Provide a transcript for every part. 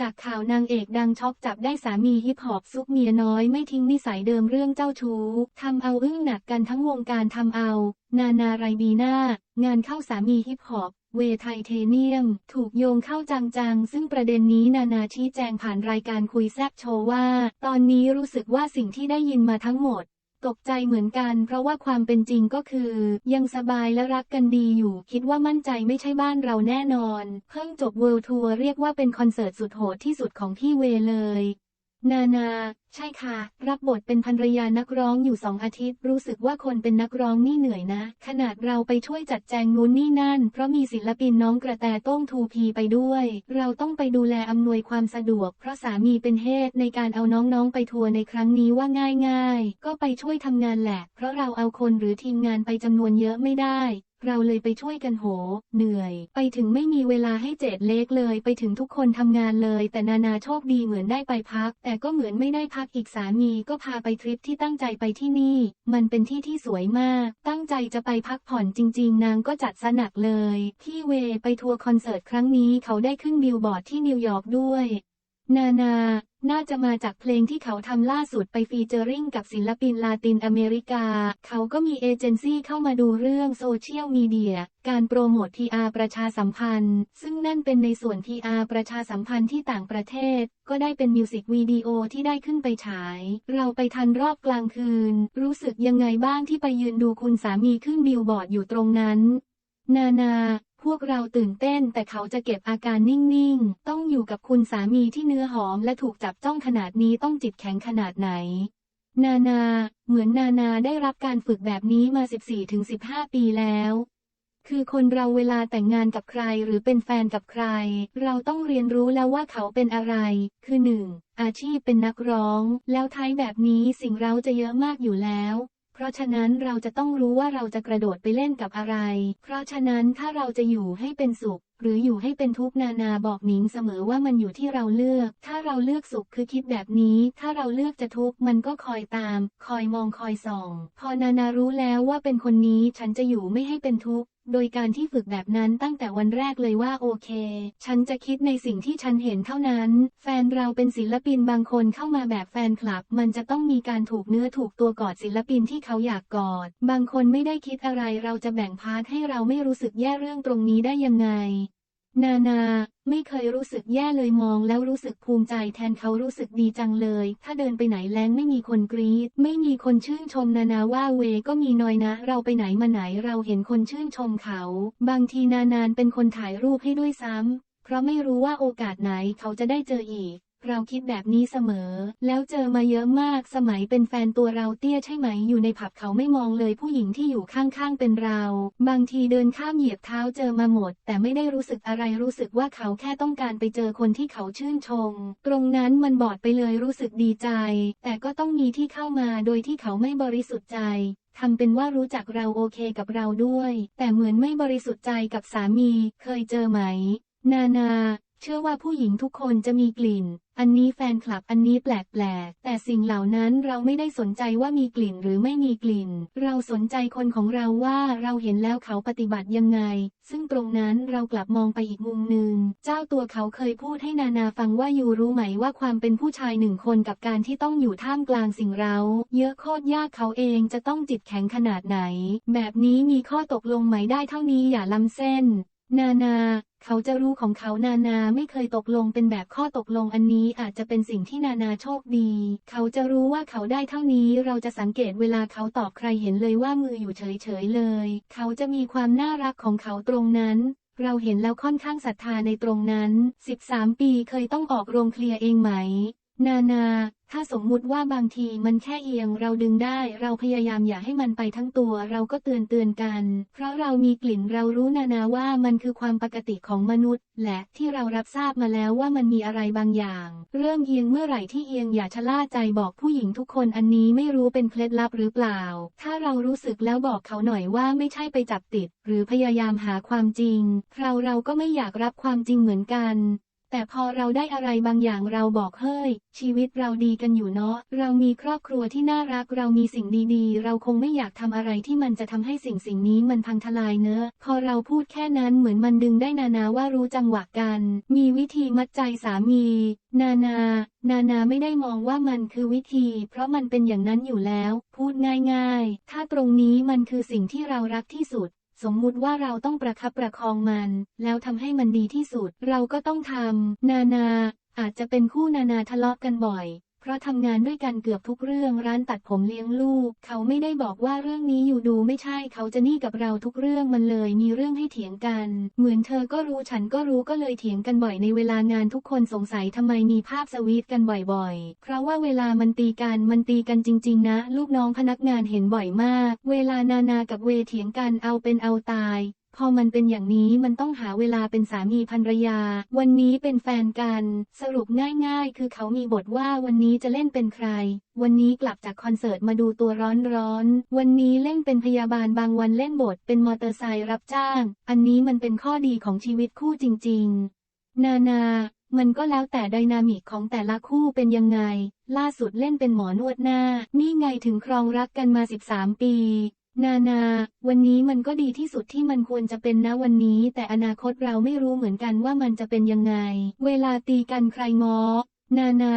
จากข่าวนางเอกดังช็อกจับได้สามีฮิปฮอปซุกเมียน้อยไม่ทิ้งนิสัยเดิมเรื่องเจ้าชู้ทำเอาอึ้งหนักกันทั้งวงการทำเอา นานาไรบีน่างานเข้าสามีฮิปฮอปเวไทเทเนียม ถูกโยงเข้าจังๆ ซึ่งประเด็นนี้นานาชี้แจงผ่านรายการคุยแซบโชว์ว่า ตอนนี้รู้สึกว่าสิ่งที่ได้ยินมาทั้งหมด ตกใจเหมือนกัน เพราะว่าความเป็นจริงก็คือ ยังสบายและรักกันดีอยู่ คิดว่ามั่นใจไม่ใช่บ้านเราแน่นอน เพิ่งจบเวิลด์ทัวร์เรียกว่าเป็นคอนเสิร์ตสุดโหดที่สุดของพี่เวเลย นานา ใช่ค่ะ รับบทเป็นภรรยานักร้องอยู่สองอาทิตย์ รู้สึกว่าคนเป็นนักร้องนี่เหนื่อยนะ ขนาดเราไปช่วยจัดแจงนู้นนี่นั่น เพราะมีศิลปินน้องกระแตโต้งทูพีไปด้วย เราต้องไปดูแลอำนวยความสะดวก เพราะสามีเป็นเหตุในการเอาน้องๆไปทัวร์ในครั้งนี้ว่าง่ายๆ ก็ไปช่วยทำงานแหละ เพราะเราเอาคนหรือทีมงานไปจำนวนเยอะไม่ได้ เราเลยไปช่วยกันโห เหนื่อย ไปถึงไม่มีเวลาให้เจ็ดเล็กเลย ไปถึงทุกคนทำงานเลย แต่นานาโชคดีเหมือนได้ไปพัก แต่ก็เหมือนไม่ได้พักอีกสามีก็พาไปทริปที่ตั้งใจไปที่นี่ มันเป็นที่ที่สวยมาก ตั้งใจจะไปพักผ่อนจริง ๆ นางก็จัดสนักเลย พี่เวไปทัวร์คอนเสิร์ตครั้งนี้เขาได้ขึ้นบิลบอร์ดที่นิวยอร์กด้วย นานา น่าจะมาจากเพลงที่เขาทำล่าสุดไปฟีเจอริงกับศิลปินลาตินอเมริกา เขาก็มีเอเจนซี่เข้ามาดูเรื่องโซเชียลมีเดีย การโปรโมท PR ประชาสัมพันธ์ ซึ่งนั่นเป็นในส่วน PR ประชาสัมพันธ์ที่ต่างประเทศ ก็ได้เป็นมิวสิกวิดีโอที่ได้ขึ้นไปฉาย เราไปทันรอบกลางคืน รู้สึกยังไงบ้างที่ไปยืนดูคุณสามีขึ้นบิลบอร์ดอยู่ตรงนั้น นานา พวกเราตื่นเต้นแต่เขาจะเก็บอาการนิ่งๆ ต้องอยู่กับคุณสามีที่เนื้อหอมและถูกจับจ้องขนาดนี้ต้องจิตแข็งขนาดไหน นานา เหมือนนานาได้รับการฝึกแบบนี้มา 14-15 ปีแล้วคือคนเราเวลาแต่งงานกับใครหรือเป็นแฟนกับใคร เราต้องเรียนรู้แล้วว่าเขาเป็นอะไร คือหนึ่งอาชีพเป็นนักร้อง แล้วท้ายแบบนี้สิ่งเราจะเยอะมากอยู่แล้ว เพราะฉะนั้นเราจะต้องรู้ว่าเราจะกระโดดไปเล่นกับอะไร เพราะฉะนั้นถ้าเราจะอยู่ให้เป็นสุข หรืออยู่ให้เป็นทุกข์นานาบอกหนิงเสมอว่ามันอยู่ที่เราเลือก ถ้าเราเลือกสุขคือคิดแบบนี้ ถ้าเราเลือกจะทุกข์มันก็คอยตาม คอยมองคอยส่อง พอนานารู้แล้วว่าเป็นคนนี้ฉันจะอยู่ไม่ให้เป็นทุกข์ โดยการที่ฝึกแบบนั้นตั้งแต่วันแรกเลยว่าโอเค ฉันจะคิดในสิ่งที่ฉันเห็นเท่านั้น แฟนเราเป็นศิลปินบางคนเข้ามาแบบแฟนคลับ มันจะต้องมีการถูกเนื้อถูกตัวกอดศิลปินที่เขาอยากกอด บางคนไม่ได้คิดอะไรเราจะแบ่งพาร์ทให้เราไม่รู้สึกแย่เรื่องตรงนี้ได้ยังไง นานา ไม่เคยรู้สึกแย่เลยมองแล้วรู้สึกภูมิใจแทนเขารู้สึกดีจังเลย ถ้าเดินไปไหนแล้งไม่มีคนกรีด ไม่มีคนชื่นชมนานาว่าเวก็มีน้อยนะ เราไปไหนมาไหนเราเห็นคนชื่นชมเขา บางทีนานานเป็นคนถ่ายรูปให้ด้วยซ้ำเพราะไม่รู้ว่าโอกาสไหนเขาจะได้เจออีก เราคิดแบบนี้เสมอ แล้วเจอมาเยอะมาก สมัยเป็นแฟนตัวเราเตี้ยใช่ไหม อยู่ในผับเขาไม่มองเลยผู้หญิงที่อยู่ข้างๆเป็นเรา บางทีเดินข้ามเหยียบเท้าเจอมาหมด แต่ไม่ได้รู้สึกอะไรรู้สึกว่าเขาแค่ต้องการไปเจอคนที่เขาชื่นชม ตรงนั้นมันบอดไปเลยรู้สึกดีใจ แต่ก็ต้องมีที่เข้ามาโดยที่เขาไม่บริสุทธิ์ใจทำเป็นว่ารู้จักเราโอเคกับเราด้วย แต่เหมือนไม่บริสุทธิ์ใจกับสามี เคยเจอไหม นานา เชื่อว่าผู้หญิงทุกคนจะมีกลิ่น อันนี้แฟนคลับอันนี้แปลกๆแต่สิ่งเหล่านั้นเราไม่ได้สนใจว่ามีกลิ่นหรือไม่มีกลิ่น เราสนใจคนของเราว่าเราเห็นแล้วเขาปฏิบัติยังไง ซึ่งตรงนั้นเรากลับมองไปอีกมุมหนึ่ง เจ้าตัวเขาเคยพูดให้นานาฟังว่าอยู่รู้ไหมว่าความเป็นผู้ชายหนึ่งคนกับการที่ต้องอยู่ท่ามกลางสิ่งเรา เยอะโคตรยากเขาเองจะต้องจิตแข็งขนาดไหน แบบนี้มีข้อตกลงไหมได้เท่านี้อย่าล้ำเส้น นานา เขาจะรู้ของเขานานาไม่เคยตกลงเป็นแบบข้อตกลงอันนี้อาจจะเป็นสิ่งที่นานาโชคดี เขาจะรู้ว่าเขาได้เท่านี้เราจะสังเกตเวลาเขาตอบใครเห็นเลยว่ามืออยู่เฉยๆเลย เขาจะมีความน่ารักของเขาตรงนั้นเราเห็นแล้วค่อนข้างศรัทธาในตรงนั้น 13 ปีเคยต้องออกโรงเคลียร์เองไหม นานา ถ้าสมมุติว่าบางทีมันแค่เอียงเราดึงได้ เราพยายามอย่าให้มันไปทั้งตัว เราก็เตือนเตือนกัน เพราะเรามีกลิ่นเรารู้นานาว่ามันคือความปกติของมนุษย์ และที่เรารับทราบมาแล้วว่ามันมีอะไรบางอย่าง เริ่มเอียงเมื่อไหร่ที่เอียงอย่าชะล่าใจบอกผู้หญิงทุกคนอันนี้ไม่รู้เป็นเคล็ดลับหรือเปล่า ถ้าเรารู้สึกแล้วบอกเขาหน่อยว่าไม่ใช่ไปจับติด หรือพยายามหาความจริง เราเราก็ไม่อยากรับความจริงเหมือนกัน แต่พอเราได้อะไรบางอย่างเราบอกเฮ้ย ชีวิตเราดีกันอยู่เนาะ เรามีครอบครัวที่น่ารักเรามีสิ่งดีๆ เราคงไม่อยากทำอะไรที่มันจะทำให้สิ่งสิ่งนี้มันพังทลายเนอะ พอเราพูดแค่นั้นเหมือนมันดึงได้นานาว่ารู้จังหวะกัน มีวิธีมัดใจสามี นานา นานาไม่ได้มองว่ามันคือวิธี เพราะมันเป็นอย่างนั้นอยู่แล้ว พูดง่ายๆ ถ้าตรงนี้มันคือสิ่งที่เรารักที่สุด สมมุติว่าเราต้องประคับประคองมัน แล้วทำให้มันดีที่สุด เราก็ต้องทำ นานา อาจจะเป็นคู่นานาทะเลาะกันบ่อย ราะทำงานด้วยกันเกือบทุกเรื่องร้านตัดผมเลี้ยงลูก เขาไม่ได้บอกว่าเรื่องนี้อยู่ดูไม่ใช่เขาจะนี่กับเราทุกเรื่องมันเลยมีเรื่องให้เถียงกัน เหมือนเธอก็รู้ฉันก็รู้ก็เลยเถียงกันบ่อยในเวลางานทุกคนสงสัยทำไมมีภาพสวีทกันบ่อยๆ เพราะว่าเวลามันตีกันมันตีกันจริง ๆ นะ ลูกน้องพนักงานเห็นบ่อยมาก เวลานานากับเวเถียงกันเอาเป็นเอาตาย พอมันเป็นอย่างนี้มันต้องหาเวลาเป็นสามีภรรยา วันนี้เป็นแฟนกัน สรุปง่ายๆ คือเขามีบทว่าวันนี้จะเล่นเป็นใคร วันนี้กลับจากคอนเสิร์ตมาดูตัวร้อนๆ วันนี้เล่นเป็นพยาบาลบางวันเล่นบทเป็นมอเตอร์ไซค์รับจ้าง อันนี้มันเป็นข้อดีของชีวิตคู่จริงๆ นานา มันก็แล้วแต่ไดนามิกของแต่ละคู่เป็นยังไง ล่าสุดเล่นเป็นหมอนวดหน้า นี่ไงถึงครองรักกันมา 13 ปี นานา วันนี้มันก็ดีที่สุดที่มันควรจะเป็นนะวันนี้ แต่อนาคตเราไม่รู้เหมือนกันว่ามันจะเป็นยังไง เวลาตีกันใครงอนานา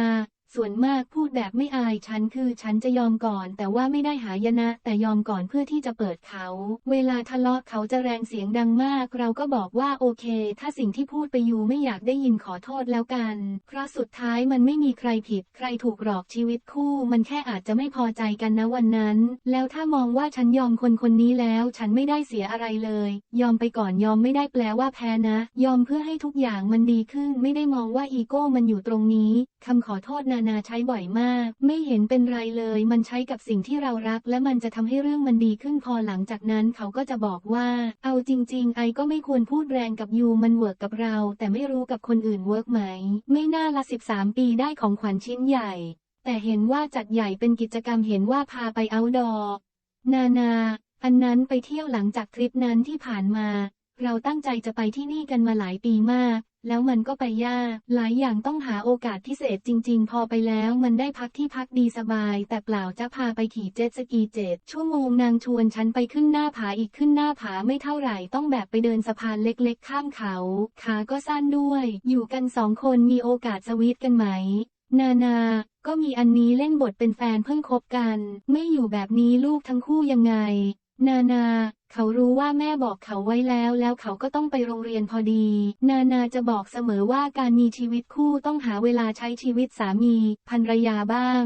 ส่วนมากพูดแบบไม่อายฉันคือฉันจะยอมก่อน แต่ว่าไม่ได้หายนะ แต่ยอมก่อนเพื่อที่จะเปิดเขา เวลาทะเลาะเขาจะแรงเสียงดังมาก เราก็บอกว่าโอเค ถ้าสิ่งที่พูดไปอยู่ไม่อยากได้ยินขอโทษแล้วกัน เพราะสุดท้ายมันไม่มีใครผิด ใครถูกหลอกชีวิตคู่ มันแค่อาจจะไม่พอใจกันนะวันนั้น แล้วถ้ามองว่าฉันยอมคนคนนี้แล้ว ฉันไม่ได้เสียอะไรเลย ยอมไปก่อนยอมไม่ได้แปลว่าแพ้นะ ยอมเพื่อให้ทุกอย่างมันดีขึ้น ไม่ได้มองว่าอีโก้มันอยู่ตรงนี้คำขอโทษนะานาใช้บ่อยมาก ไม่เห็นเป็นไรเลย มันใช้กับสิ่งที่เรารัก และมันจะทำให้เรื่องมันดีขึ้นพอหลังจากนั้นเขาก็จะบอกว่า เอาจริง ๆ ไอก็ไม่ควรพูดแรงกับยูมันเวิร์กกับเรา แต่ไม่รู้กับคนอื่นเวิร์กไหม ไม่น่าละ 13 ปีได้ของขวัญชิ้นใหญ่ แต่เห็นว่าจัดใหญ่เป็นกิจกรรมเห็นว่าพาไปเอาดอ นานา อันนั้นไปเที่ยวหลังจากทริปนั้นที่ผ่านมา เราตั้งใจจะไปที่นี่กันมาหลายปีมาก แล้วมันก็ไปยาก หลายอย่างต้องหาโอกาสพิเศษจริง ๆ พอไปแล้วมันได้พักที่พักดีสบาย แต่เปล่าจะพาไปขี่เจ็ตสกีเจ็ดชั่วโมงนางชวนฉันไปขึ้นหน้าผาอีกขึ้นหน้าผาไม่เท่าไหร่ต้องแบบไปเดินสะพานเล็กๆ ข้ามเขา ขาก็สั้นด้วย อยู่กันสองคนมีโอกาสสวีทกันไหม นานาก็มีอันนี้เล่นบทเป็นแฟนเพิ่งคบกัน ไม่อยู่แบบนี้ลูกทั้งคู่ยังไง นานา เขารู้ว่าแม่บอกเขาไว้แล้วแล้วเขาก็ต้องไปโรงเรียนพอดี นานาจะบอกเสมอว่าการมีชีวิตคู่ต้องหาเวลาใช้ชีวิตสามีภรรยาบ้าง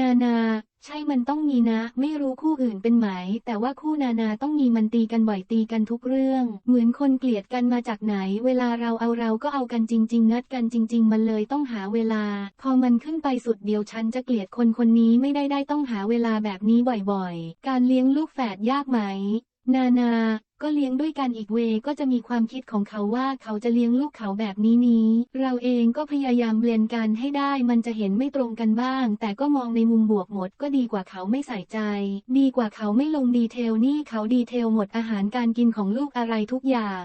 นานา ใช่มันต้องมีนะ ไม่รู้คู่อื่นเป็นไหม แต่ว่าคู่นานาต้องมีมันตีกันบ่อยตีกันทุกเรื่อง เหมือนคนเกลียดกันมาจากไหน เวลาเราเอาเราก็เอากันจริง ๆ นัดกันจริง ๆ มันเลยต้องหาเวลา พอมันขึ้นไปสุดเดียวฉันจะเกลียดคนคนนี้ไม่ได้ได้ต้องหาเวลาแบบนี้บ่อยๆ การเลี้ยงลูกแฝดยากไหม นานา ก็เลี้ยงด้วยกันอีกเวก็จะมีความคิดของเขาว่าเขาจะเลี้ยงลูกเขาแบบนี้นี้ เราเองก็พยายามเบลนกันให้ได้มันจะเห็นไม่ตรงกันบ้าง แต่ก็มองในมุมบวกหมดก็ดีกว่าเขาไม่ใส่ใจ ดีกว่าเขาไม่ลงดีเทลนี่เขาดีเทลหมดอาหารการกินของลูกอะไรทุกอย่าง